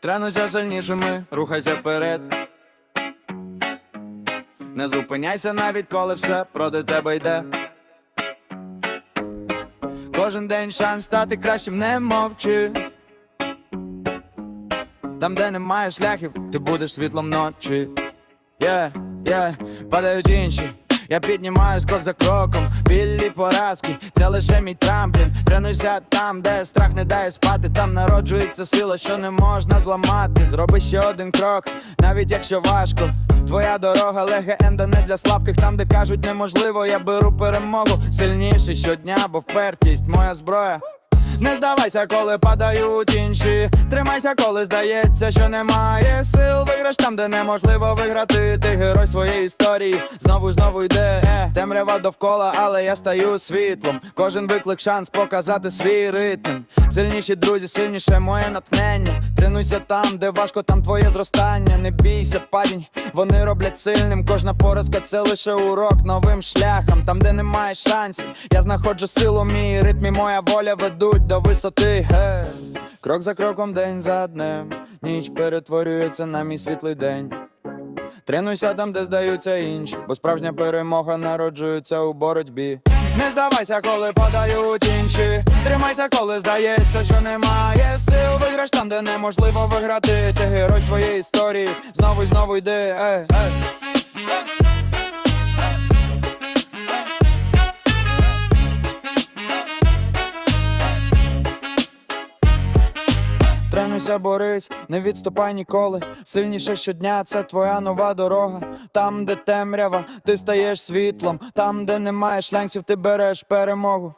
Тренуйся сильнішими, рухайся вперед. Не зупиняйся навіть коли все проти тебе йде. Кожен день шанс стати кращим, не мовчи. Там, де немає шляхів, ти будеш світлом ночі. Є, є, падають інші. Я піднімаюсь крок за кроком, білі поразки, це лише мій трамплін. Тренуйся там, де страх не дає спати, там народжується сила, що не можна зламати. Зроби ще один крок, навіть якщо важко. Твоя дорога легенда не для слабких, там, де кажуть неможливо, я беру перемогу сильніший щодня, бо впертість моя зброя. Не здавайся, коли падають інші. Тримайся, коли здається, що немає сил. Виграш там, де неможливо виграти. Ти герой своєї історії. Знову знову йде е, темрява довкола, але я стаю світлом. Кожен виклик шанс показати свій ритм. Сильніші друзі, сильніше моє натхнення. Тренуйся там, де важко, там твоє зростання. Не бійся, падінь, вони роблять сильним. Кожна поразка це лише урок новим шляхам. Там, де немає шансів, я знаходжу силу, мій ритм і моя воля ведуть до висоти. Ге. Крок за кроком, день за днем. Ніч перетворюється на мій світлий день. Тренуйся там, де здаються інші, бо справжня перемога народжується у боротьбі. Не здавайся, коли подають інші. Тримайся, коли здається, що немає сил. Виграш там, де неможливо виграти. Ти герой своєї історії. Знову й знову йди. Ей, ей. Тренуйся, борись, не відступай ніколи. Сильніше щодня, це твоя нова дорога. Там, де темрява, ти стаєш світлом. Там, де немає шлянців, ти береш перемогу.